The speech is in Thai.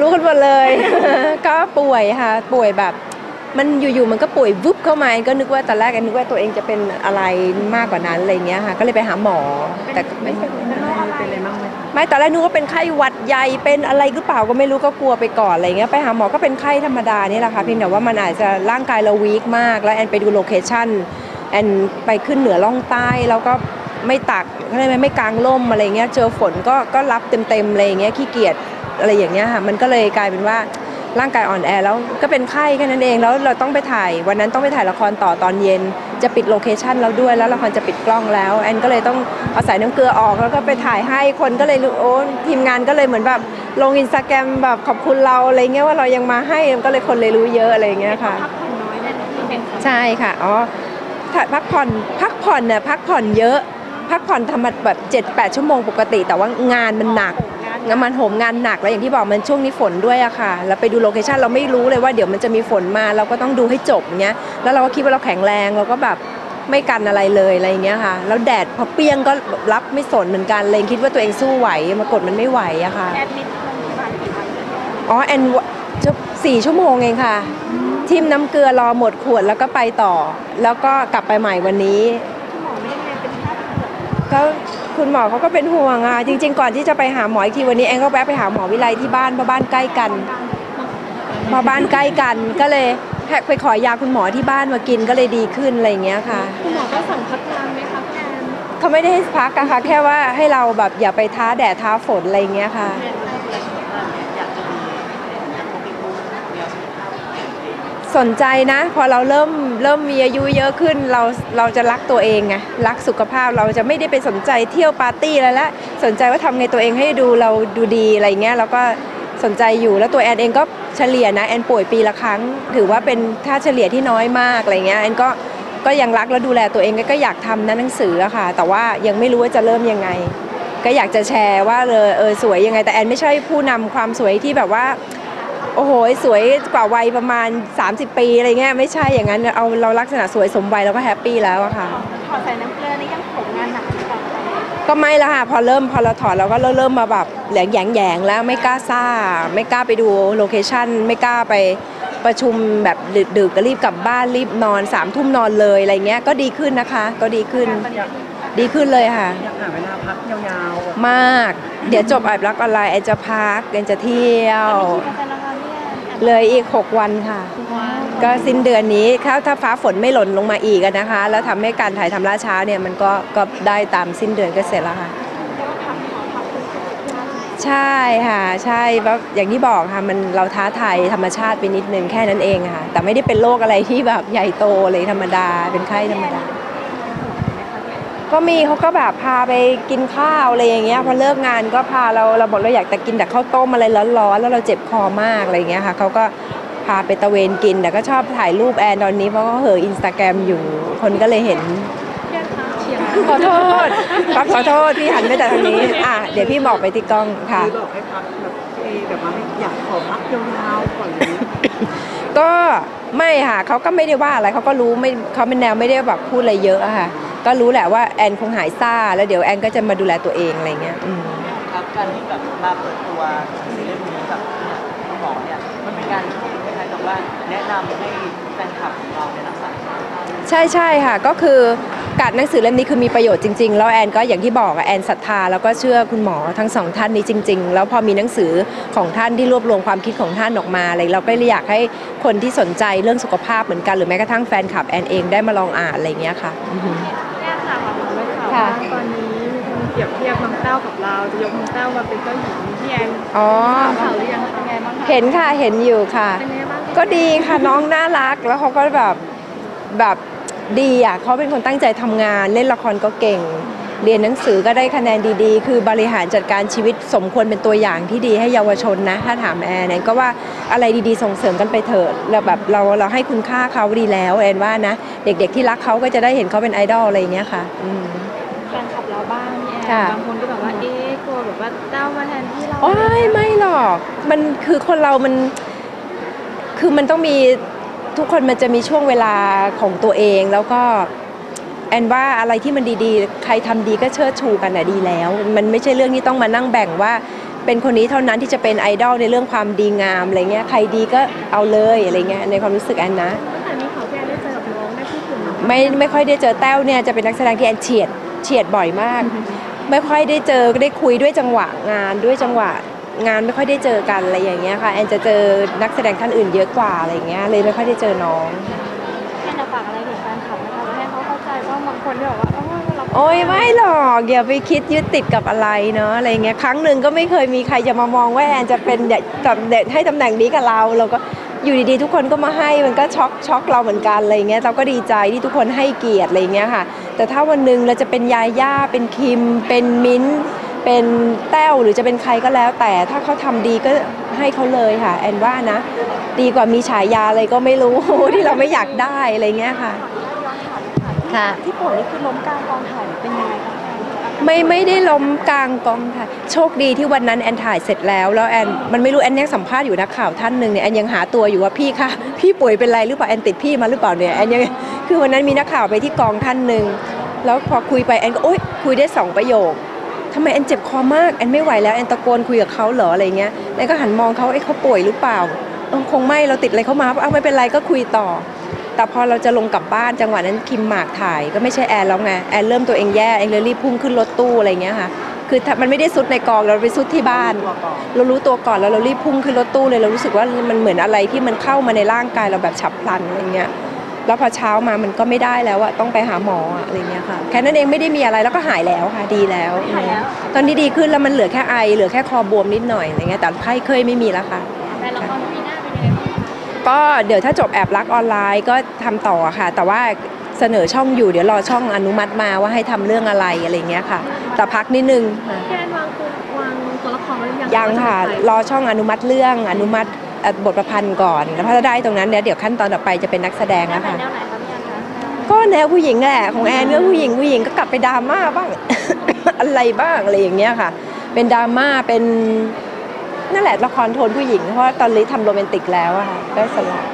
รู้กันหมดเลย ก็ป่วยค่ะ ป่วยแบบมันอยู่ๆมันก็ป่วยวุบเข้ามาก็นึกว่าตอนแรกแอนึกว่าตัวเองจะเป็นอะไรมากกว่านั้นอะไรเงี้ยค่ะ ก็เลยไปหาหมอ แต่ไม่เป็นอะไรบ้างไหมคะไม่ตอนแรกนึกว่าเป็นไข้หวัดใหญ่เป็นอะไรหรือเปล่าก็ไม่รู้ก็กลัวไปก่อนอะไรเงี้ยไปหาหมอก็เป็นไข้ธรรมดานี่แหละค่ะเพียงแต่ว่ามันอาจจะร่างกายเราวีคมาก แล้วแอนไปดูโลเคชั่นแอนไปขึ้นเหนือล่องใต้แล้วก็ ไม่ตักอะไรไหมไม่กางร่มอะไรเงี้ยเจอฝนก็ก็รับเต็มๆอะไรเงี้ยขี้เกียจอะไรอย่างเงี้ยค่ะมันก็เลยกลายเป็นว่าร่างกายอ่อนแอแล้วก็เป็นไข้แค่นั้นเองแล้วเราต้องไปถ่าย วันนั้นต้องไปถ่ายละครต่อตอนเย็น จะปิดโลเคชั่นแล้วด้วยแล้วละครจะปิดกล้องแล้วแอนก็เลยต้องเอาสายน้ำเกลือออกแล้วก็ไปถ่ายให้คนก็เลยรู้โอ้ทีมงานก็เลยเหมือนแบบลงอินสตาแกรมแบบขอบคุณเราอะไรเงี้ยว่าเรายังมาให้ก็เลยคนเลยรู้เยอะอะไรเงี้ยค่ะพักผ่อนน้อยเนี่ยเป็นใช่ค่ะอ๋อถ้าพักผ่อนพักผ่อนเนี่ยพักผ่อนเยอะ พักผ่อนทำมาแบบ7 8ชั่วโมงปกติ แต่ว่างานมันหนักงานมันโหมงานหนักแล้วอย่างที่บอกมันช่วงนี้ฝนด้วยอะค่ะแล้วไปดูโลเคชันเราไม่รู้เลยว่าเดี๋ยวมันจะมีฝนมาเราก็ต้องดูให้จบเงี้ยแล้วเราก็คิดว่าเราแข็งแรงเราก็แบบไม่กันอะไรเลยอะไรเงี้ยค่ะ แล้วแดดพอเปรี้ยงก็รับไม่สนเหมือนกันเลยคิดว่าตัวเองสู้ไหวมากดมันไม่ไหวอะค่ะแอดมิดโรงพยาบาลกี่วันเนี่ยอ๋อแอนจะสี่ชั่วโมงเองค่ะทิมน้ำเกลือรอหมดขวดแล้วก็ไปต่อ แล้วก็กลับไปใหม่วันนี้ ก็คุณหมอเขาก็เป็นห่วงอะจริง ๆ ก่อนที่จะไปหาหมออีกทีวันนี้แอนก็แวะไปหาหมอวิไลที่บ้านเพราะบ้านใกล้กันเพราะบ้านใกล้กันก็เลยไปขอยาคุณหมอที่บ้านมากินก็เลยดีขึ้นอะไรอย่างเงี้ยค่ะ คุณหมอก็สั่งพักงานไหมคะแอนเขาไม่ได้ให้พักอะค่ะแค่ว่าให้เราแบบอย่าไปท้าแดดท้าฝนอะไรอย่างเงี้ยค่ะ สนใจนะ พอเราเริ่มเริ่มมีอายุเยอะขึ้นเราเราจะรักตัวเองไงรักสุขภาพเราจะไม่ได้ไปสนใจเที่ยวปาร์ตี้แล้วละสนใจว่าทำไงตัวเองให้ดูเราดูดีอะไรเงี้ยเราก็สนใจอยู่แล้วตัวแอนเองก็เฉลี่ยนะแอนป่วยปีละครั้ง ถือว่าเป็นค่าเฉลี่ยที่น้อยมากอะไรเงี้ยแอนก็ก็ยังรักและดูแลตัวเองก็อยากทำนะหนังสืออะค่ะ แต่ว่ายังไม่รู้ว่าจะเริ่มยังไง ก็อยากจะแชร์ว่าเลยเออสวยยังไง แต่แอนไม่ใช่ผู้นำความสวยที่แบบว่า โอ้โห สวยกว่าวัยประมาณ 30 ปีอะไรเงี้ยไม่ใช่อย่างนั้นเอาเราลักษณะสวยสมวัยเราก็แฮปปี้แล้วอะค่ะถอดใส่น้ำเกลือนี่ยังผมงานหนักหรือเปล่าคะก็ไม่ละค่ะพอเริ่มพอเราถอดเราก็เริ่มเริ่มมาแบบแหลงแยงแยงๆแล้วไม่กล้าซ่า ไม่กล้าไปดูโลเคชั่นไม่กล้าไปประชุมแบบดึกๆก็รีบกลับบ้านรีบนอนสามทุ่มนอนเลยอะไรเงี้ยก็ดีขึ้นนะคะ ก็ดีขึ้น ดีขึ้นเลยค่ะอยากหาเวลาพักยาวๆแบบมาก เดี๋ยวจบอับรักออนไลน์แอนจะพักแอนจะเที่ยวกี่ เปอร์เซ็นต์แล้วคะเนี่ยเลยอีก 6 วันค่ะ ก็สิ้นเดือนนี้ถ้าถ้าฟ้าฝนไม่หล่นลงมาอีกอะนะคะ แล้วทำให้การถ่ายทำล่าช้าเนี่ยมันก็ก็ได้ตามสิ้นเดือนก็เสร็จแล้วค่ะใช่ค่ะใช่เพราะอย่างที่บอกค่ะมันเราท้าทายธรรมชาติไปนิดนึงแค่นั้นเองค่ะ แต่ไม่ได้เป็นโรคอะไรที่แบบใหญ่โตเลยธรรมดาเป็นไข้ธรรมดา ก็มีเขาก็แบบพาไปกินข้าวอะไรอย่างเงี้ยพอเลิกงานก็พาเราเราบอกเราอยากจะกินแต่ข้าวต้มอะไรร้อนๆแล้วเราเจ็บคอมากอะไรอย่างเงี้ยค่ะเขาก็พาไปตะเวนกินแต่ก็ชอบถ่ายรูปแอนตอนนี้เพราะเขาเหออินสตาแกรมอยู่คนก็เลยเห็นขอโทษครับขอโทษพี่หันไปแต่ทางนี้อะเดี๋ยวพี่บอกไปที่กล้องค่ะคือบอกให้พักแบบเอแบบว่าอยากขอพักยาวๆก่อนเลยก็ไม่ค่ะเขาก็ไม่ได้ว่าอะไรเขาก็รู้ไม่เขาเป็นแนวไม่ได้แบบพูดอะไรเยอะอะค่ะ ก็รู้แหละว่าแอนคงหายซ่า แล้วเดี๋ยวแอนก็จะมาดูแลตัวเองอะไรเงี้ยอืมครับการที่แบบมาเปิดตัวซีรีส์นี้แบบเนี่ยคุณหมอเนี่ยมันเป็นการที่คล้ายๆกับว่าแนะนำให้แฟนคลับของเราเนี่ยรักษาสุขภาพใช่ใช่ค่ะก็คือการหนังสือเล่มนี้คือมีประโยชน์จริงๆ แล้วแอนก็อย่างที่บอกอะแอนศรัทธาแล้วก็เชื่อคุณหมอทั้งสองท่านนี้จริง ๆ แล้วพอมีหนังสือของท่านที่รวบรวมความคิดของท่านออกมาอะไรเราก็เลยอยากให้คนที่สนใจเรื่องสุขภาพเหมือนกันหรือแม้กระทั่งแฟนคลับแอนเองได้มาลองอ่านอะไรเงี้ยค่ะ คุณด้วยค่ะค่ะว่าตอนนี้มีคนเปรียบเทียบน้องแต้วกับเราจะยกน้องแต้วมาเป็นเจ้าหญิงพี่แอนอ๋อ ข่าวหรือยังเป็นไงบ้างคะเห็นค่ะ เห็นอยู่ค่ะ เป็นไงบ้างก็ดีค่ะน้องน่ารักแล้วเขาก็แบบแบบดีอะเขาเป็นคนตั้งใจทำงาน เล่นละครก็เก่ง เรียนหนังสือก็ได้คะแนนดีๆ คือบริหารจัดการชีวิตสมควรเป็นตัวอย่างที่ดีให้เยาวชนนะ ถ้าถามแอนแอนก็ว่าอะไรดีๆส่งเสริมกันไปเถิดแล้วแบบเราเราให้คุณค่าเขาดีแล้วแอนว่านะ เด็กๆที่รักเขาก็จะได้เห็นเขาเป็นไอดอลอะไรอย่างเงี้ยค่ะ อืมแฟนคลั บเราบ้างพี่แอนค่ะบางคนก็แบบว่าเอ๊ะกลัวแบบว่าแต้วมาแทนที่เราโอ้ยไม่หรอก มันคือคนเรามัน คือมันต้องมีทุกคนมันจะมีช่วงเวลาของตัวเอง แล้วก็แอนว่าอะไรที่มันดีๆ ใครทำดีก็เชิดชูกันน่ะดีแล้ว มันไม่ใช่เรื่องที่ต้องมานั่งแบ่งว่า เป็นคนนี้เท่านั้นที่จะเป็นไอดอลในเรื่องความดีงามอะไรเงี้ย ใครดีก็เอาเลยอะไรเงี้ยในความรู้สึกแอนนะ ตั้งแต่มีข่าวพี่แอนได้เจอกับน้องได้พูดถึงน้องไม่ไม่ค่อยได้เจอแต้วเนี่ยจะเป็นนักแสดงที่แอนเฉียด เฉียดบ่อยมาก ไม่ค่อยได้เจอได้คุยด้วยจังหวะงานด้วยจังหวะงานไม่ค่อยได้เจอกันอะไรอย่างเงี้ยค่ะแอนจะเจอนักแสดงท่านอื่นเยอะกว่าอะไรเงี้ยเลยไม่ค่อยได้เจอน้องแอนจะฝากอะไรถึงแฟนคลับนะคะให้เขาเข้าใจว่าบางคนที่บอกว่าเออเราโอ้ยไม่หรอกอย่าไปคิดยึดติดกับอะไรเนาะอะไรเงี้ยครั้งหนึ่งก็ไม่เคยมีใครจะมามองว่าแอนจะเป็นตำแหน่งให้ตำแหน่งนี้กับเราเราก็ อยู่ดีๆ ทุกคนก็มาให้มันก็ช็อกช็อกเราเหมือนกันอะไรเงี้ยเราก็ดีใจที่ทุกคนให้เกียรติอะไรเงี้ยค่ะ แต่ถ้าวันหนึ่งเราจะเป็นยาย่าเป็นคิม เป็นมิ้นท์เป็นแต้วหรือจะเป็นใครก็แล้ว แต่ถ้าเขาทำดีก็ให้เขาเลยค่ะ แอนว่านะ ดีกว่ามีฉายาอะไรก็ไม่รู้ที่เราไม่อยากได้อะไรเงี้ยค่ะค่ะที่ป่วยนี่คือล้มกลางกองถ่ายหรือเป็นยังไงคะ ไม่ไม่ได้ล้มกลางกองถ่ายโชคดีที่วันนั้นแอนถ่ายเสร็จแล้วแล้วแอนมันไม่รู้แอนยังสัมภาษณ์อยู่นักข่าวท่านหนึ่งเนี่ยแอนยังหาตัวอยู่ว่าพี่คะพี่ป่วยเป็นไรหรือเปล่าแอนติดพี่มาหรือเปล่าเนี่ยแอนยังคือวันนั้นมีนักข่าวไปที่กองท่านหนึ่งแล้วพอคุยไปแอนก็โอ๊ยคุยได้สองประโยคทำไมแอนเจ็บคอมากแอนไม่ไหวแล้วแอนตะโกนคุยกับเขาเหรออะไรเงี้ยแอนก็หันมองเขาเอ้เขาป่วยหรือเปล่าคงไม่เราติดอะไรเขามาเอาไม่เป็นไรก็คุยต่อ แต่พอเราจะลงกลับบ้านจังหวะนั้นคิมหมากถ่ายก็ไม่ใช่แอนแล้วไงแอนเริ่มตัวเองแย่แอนเลยรีบพุ่งขึ้นรถตู้อะไรเงี้ยค่ะคือถ้ามันไม่ได้ซุดในกองเราไปซุดที่บ้านตัวก่อนเรารู้ตัวก่อนแล้วเรารีบพุ่งขึ้นรถตู้เลยเรารู้สึกว่ามันเหมือนอะไรที่มันเข้ามาในร่างกายเราแบบฉับพลันอะไรเงี้ยแล้วพอเช้ามามันก็ไม่ได้แล้วอะต้องไปหาหมออะอะไรเงี้ยค่ะแค่นั้นเองไม่ได้มีอะไรแล้วก็หายแล้วค่ะดีแล้ว ตอนนี้ดีขึ้นแล้วมันเหลือแค่ไอเหลือแค่คอบวมนิดหน่อยอะไรเงี้ยแต่ไข้เคยไม่มีแล้วค่ะ ก็เดี๋ยวถ้าจบแอบรักออนไลน์ก็ทำต่อค่ะ แต่ว่าเสนอช่องอยู่เดี๋ยวรอช่องอนุมัติมาว่าให้ทำเรื่องอะไรอะไรเงี้ยค่ะ แต่พักนิดนึงค่ะพี่แอนวางตัววางตัวละครไว้หรือยังยังค่ะ รอช่องอนุมัติเรื่องอนุมัติเอ่อบทประพันธ์ก่อนแล้วถ้าได้ตรงนั้นเนี่ยเดี๋ยวขั้นตอนต่อไปจะเป็นนักแสดงแนแล้ววไหนค่ะแนวไหนคะพี่แอนคะก็แนวผู้หญิงแหละของแอนก็ผู้หญิงผู้หญิงก็กลับไปดราม่าบ้างอะไรบ้างอะไรอย่างเงี้ยค่ะ เป็นดราม่าเป็น นั่นแหละละครโทนผู้หญิง เพราะว่าตอนนี้ทำโรแมนติกแล้วอะค่ะได้สลับ